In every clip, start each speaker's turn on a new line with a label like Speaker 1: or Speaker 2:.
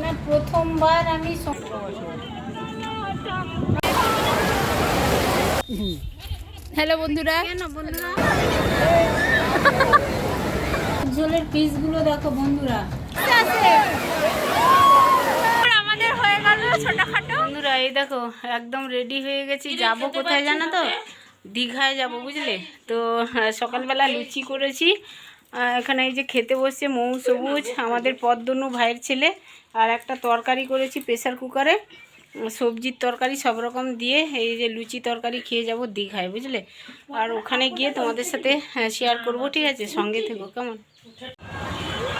Speaker 1: মানে প্রথমবার আমি
Speaker 2: হ্যালো বন্ধুরা।
Speaker 1: কেন বন্ধুরা? ঝোলের পিসগুলো দেখো বন্ধুরা।
Speaker 2: আমাদের হয়ে গেল ছোটখাটো।
Speaker 1: বন্ধুরা এই দেখো একদম রেডি হয়ে গেছি। যাব কোথায় জানো তো? দীঘায় যাব বুঝলে? তো সকালবেলা লুচি করেছি। এখানে এই যে খেতে বসছে মৌ সবুজ, আমাদের পদ্মনু ভাইয়ের ছেলে, আর একটা তরকারি করেছি প্রেশার কুকারে। সবজির তরকারি সব রকম দিয়ে এই যে লুচি তরকারি খেয়ে যাব দীঘায়, বুঝলে? আর ওখানে গিয়ে তোমাদের সাথে শেয়ার করব, ঠিক আছে? সঙ্গে থেকো, কেমন?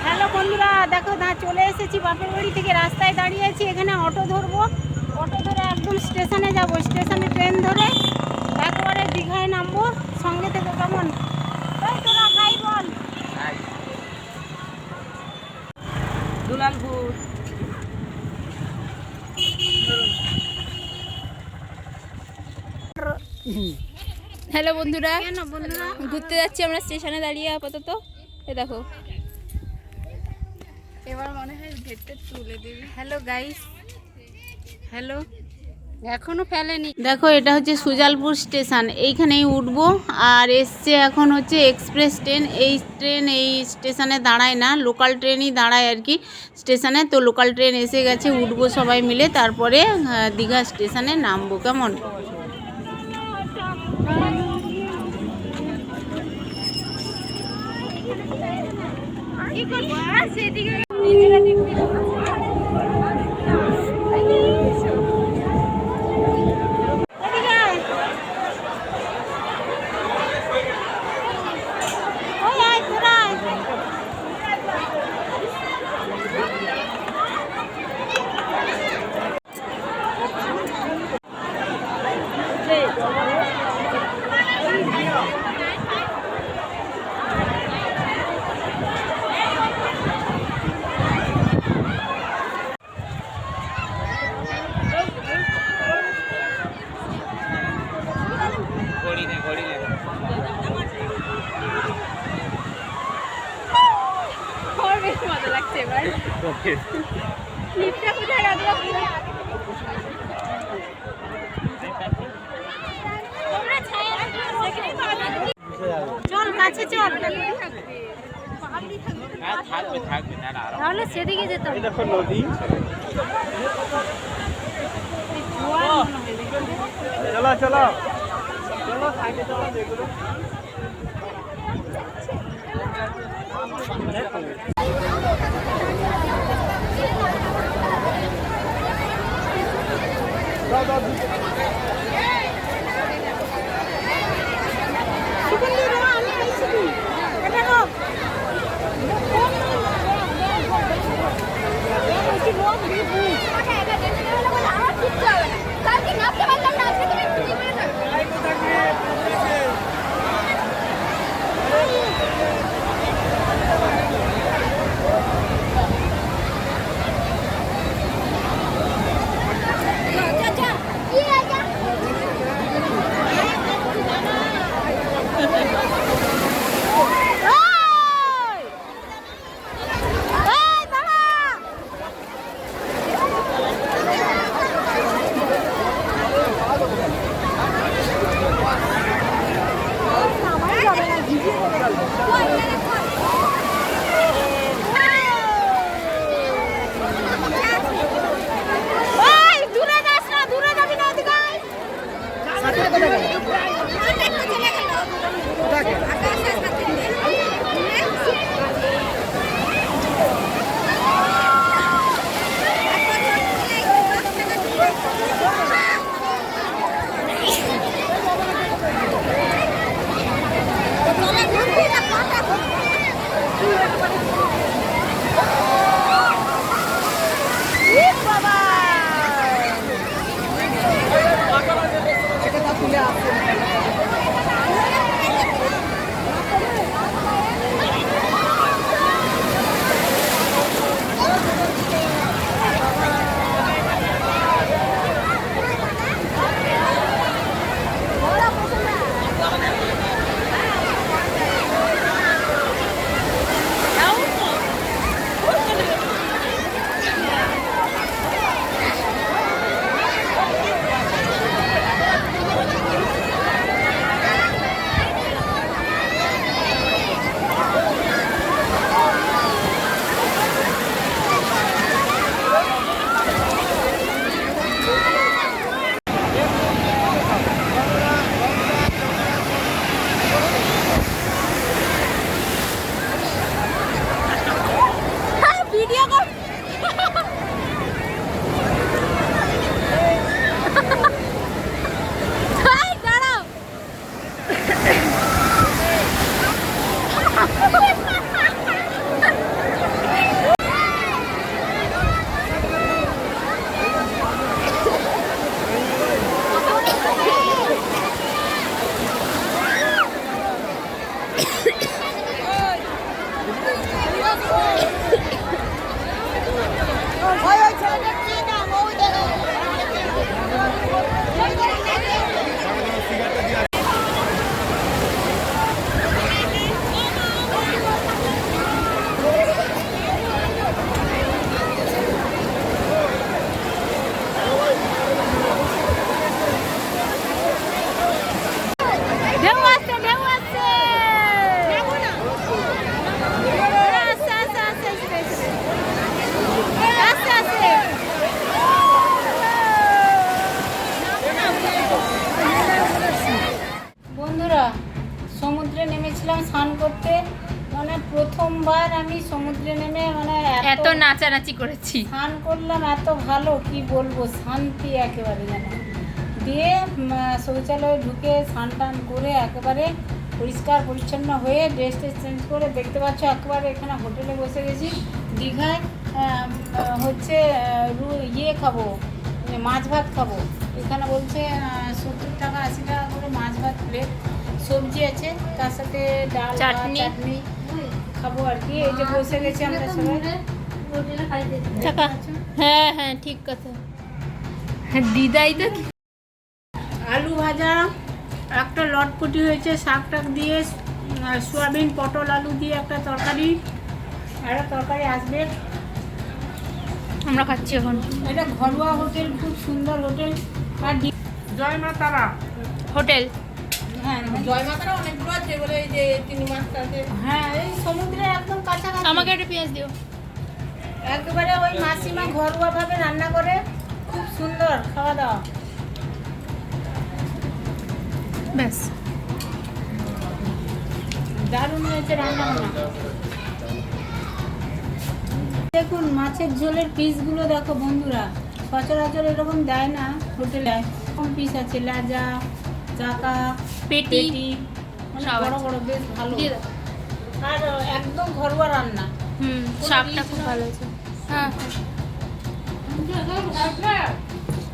Speaker 1: হ্যালো বন্ধুরা, দেখো না, চলে এসেছি বাপের বাড়ি থেকে, রাস্তায় দাঁড়িয়ে আছি, এখানে অটো ধরবো। অটো ধরে একদম স্টেশনে যাব, স্টেশনে ট্রেন ধরে, একবারে দীঘায় নামবো। সঙ্গে থেকে, কেমন? দুলালপুর
Speaker 2: হ্যালো বন্ধুরা ঘুরতে যাচ্ছি আমরা স্টেশনে দাঁড়িয়ে আপাতত। এ দেখো। এবার মনে হয় তুলে দিবি।
Speaker 1: হ্যালো গাইস হ্যালো এখনও ফেলেনি। দেখো এটা হচ্ছে সুজালপুর স্টেশন। এইখানেই উঠবো। আর এসছে এখন হচ্ছে এক্সপ্রেস ট্রেন। এই ট্রেন এই স্টেশনে দাঁড়ায় না। লোকাল ট্রেনই দাঁড়ায় আর কি স্টেশনে। তো লোকাল ট্রেন এসে গেছে উঠবো সবাই মিলে। তারপরে দীঘা স্টেশনে নামবো কেমন?
Speaker 2: কি করব? সেদিকে
Speaker 1: এদিকে আয়। ওই আয়, তোরা আয়।
Speaker 2: আমার বেশ মজা লাগছে এবার লিপটা কোথায় রাখব
Speaker 1: কাছে চল তাহলে সেদিকে যেতে হবে।
Speaker 3: দেখো নদী। চলো চলো। চলো সাইডে চলো যেগুলো
Speaker 4: কোথায় গেল
Speaker 2: নাচানাচি করেছি।
Speaker 1: স্নান করলাম এত ভালো কি বলব? শান্তি একেবারে যেন। দিয়ে শৌচালয়ে ঢুকে স্নান টান করে একেবারে পরিষ্কার পরিচ্ছন্ন হয়ে ড্রেস ট্রেস চেঞ্জ করে দেখতে পাচ্ছ একেবারে এখানে হোটেলে বসে গেছি। দীঘায় হচ্ছে ইয়ে খাব মানে মাছ ভাত খাব। এখানে বলছে সত্তর টাকা আশি টাকা করে মাছ ভাত প্লেট সবজি আছে তার সাথে ডাল
Speaker 2: চাটনি।
Speaker 1: খাব আর কি এই যে বসে গেছি আমরা সবাই।
Speaker 2: হ্যাঁ হ্যাঁ ঠিক কথা। হ্যাঁ দিদাই তো
Speaker 1: আলু ভাজা একটা লটপটি হয়েছে শাক টাক দিয়ে সোয়াবিন পটল আলু দিয়ে একটা তরকারি। আর একটা তরকারি আসবে।
Speaker 2: আমরা খাচ্ছি এখন।
Speaker 1: এটা ঘরোয়া হোটেল খুব সুন্দর হোটেল। আর
Speaker 3: জয় মা তারা।
Speaker 2: হোটেল। আমাকে একটা পেঁয়াজ দিও।
Speaker 1: একেবারে ওই মাসিমা ঘরোয়া ভাবে রান্না করে খুব সুন্দর খাওয়া দাওয়া।
Speaker 2: ব্যাস।
Speaker 1: দারুণ হয়েছে রান্না দেখুন মাছের ঝোলের পিসগুলো দেখো বন্ধুরা। সচরাচর এরকম দেয় না হোটেলে। কম পিস আছে লাজা চাকা
Speaker 2: পেটি
Speaker 1: মানে
Speaker 2: সব
Speaker 1: বড় বড় বেশ ভালো। আর একদম ঘরোয়া রান্না।
Speaker 2: হুম শাকটা খুব ভালো আছে হ্যাঁ।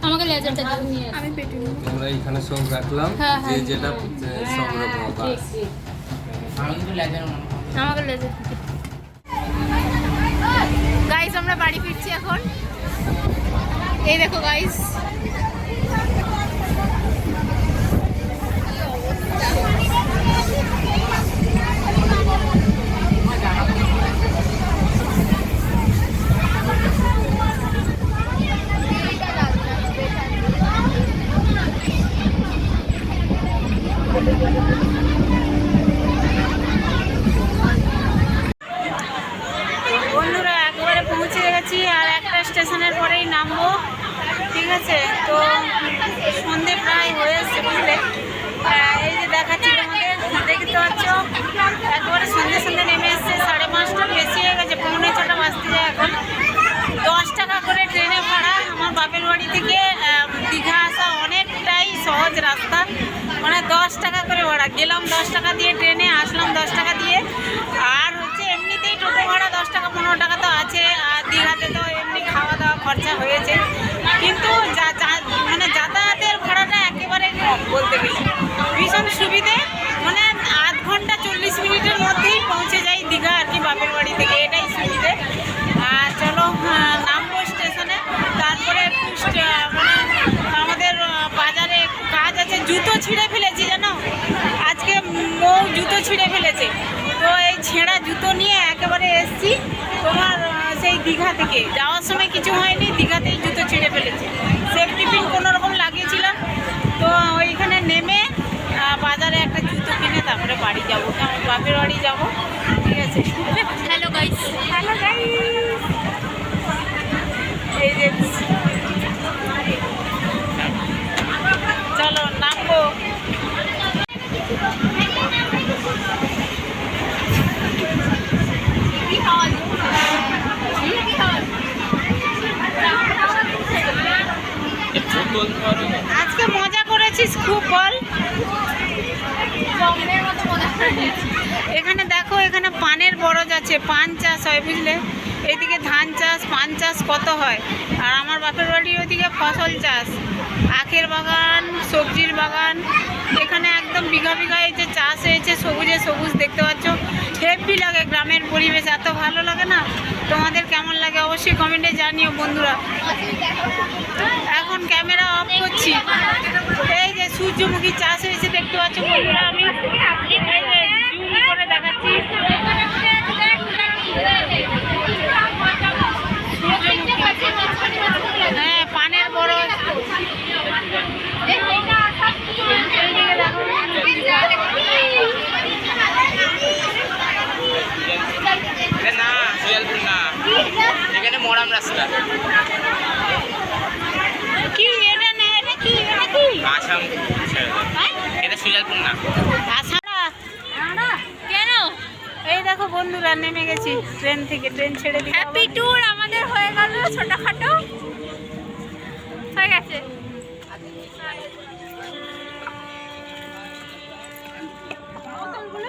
Speaker 2: আমাকে লেজারটা দাও। আমি পেটি
Speaker 5: আমরা এখানে সব রাখলাম
Speaker 2: হ্যাঁ,
Speaker 5: যে
Speaker 2: হ্যাঁ।
Speaker 5: যেটা সব
Speaker 1: হ্যাঁ,
Speaker 5: রকম
Speaker 2: আমাকে লেজার গাইস আমরা বাড়ি ফিরছি এখন। এই দেখো গাইস
Speaker 1: পরেই নামবো। ঠিক আছে? তো সন্ধে প্রায় হয়ে এসছে বুঝলে? এই যে দেখাচ্ছি তোমাদের দেখতে পাচ্ছ? একবারে সন্ধে সন্ধে নেমে এসছে, সাড়ে পাঁচটা, বেশি হয়ে গেছে, পৌনে ছটা বাজতে যায় এখন। দশ টাকা করে ট্রেনে ভাড়া আমার বাপের বাড়ি থেকে দীঘা আসা অনেকটাই সহজ রাস্তা। মানে দশ টাকা করে ভাড়া। গেলাম দশ টাকা দিয়ে ট্রেনে, আসলাম দশ টাকা দিয়ে। আর হচ্ছে এমনিতেই টোটো ভাড়া দশ টাকা, পনেরো টাকা তো আছে। আর দীঘাতে তো এমনি খরচা হয়েছে। কিন্তু যা- মানে যাতায়াতের ভাড়াটা একেবারে কম বলতে গেলে। ভীষণ সুবিধে। মানে আধ ঘণ্টা চল্লিশ মিনিটের মধ্যেই পৌঁছে যাই দীঘা আর কি বাপের বাড়ি থেকে। এটাই সুবিধে। আর চলো আহ, নামবো স্টেশনে। তারপরে মানে আমাদের বাজারে কাজ আছে। জুতো ছিঁড়ে ফেলেছি জানো? আজকে বউ জুতো ছিঁড়ে ফেলেছে। তো এই ছেঁড়া জুতো নিয়ে একেবারে এসছি। তোমার দীঘা থেকে। যাওয়ার সময় কিছু হয়নি দীঘাতেই জুতো ছিঁড়ে ফেলেছে। সেফটি পিন কোনো রকম লাগিয়েছিলাম তো ওইখানে নেমে বাজারে একটা জুতো কিনে তারপরে বাড়ি যাব। আমার বাপের বাড়ি যাব। ঠিক আছে
Speaker 2: হ্যালো গাইস
Speaker 1: হ্যালো এই যে চলো নামবো আজকে মজা করেছিস খুব বল এখানে দেখো এখানে আছে পান চাষ হয়, বুঝলে? এদিকে ধান চাষ, পান চাষ কত হয়? আর আমার বাপের বাড়ির ওইদিকে ফসল চাষ। আখের বাগান, সবজির বাগান, এখানে একদম বিঘা বিঘা এই যে চাষ হয়েছে, সবুজে সবুজ দেখতে পাচ্ছ। হেভি লাগে গ্রামের পরিবেশ, এত ভালো লাগে না? তোমাদের কেমন লাগে? অবশ্যই কমেন্টে জানিও বন্ধুরা। এখন ক্যামেরা অফ করছি। এই যে সূর্যমুখী চাষ হয়েছে, দেখতে পাচ্ছ বন্ধুরা আমি এই যে জুম করে দেখাচ্ছি হ্যাঁ পানের বড়
Speaker 6: না সুজালপুর না মরাম রাস্তা।
Speaker 1: কি এটা না এটা কি এটা কি?
Speaker 6: আসাম এটা সুজালপুর না
Speaker 1: আষাঢ়া
Speaker 2: কেন?
Speaker 1: এই দেখো বন্ধুরা নেমে গেছি। ট্রেন থেকে ট্রেন ছেড়ে দিই
Speaker 2: হ্যাপি ট্যুর আমাদের হয়ে গেল ছোটখাটো। হয়ে গেছে। বোতলগুলো।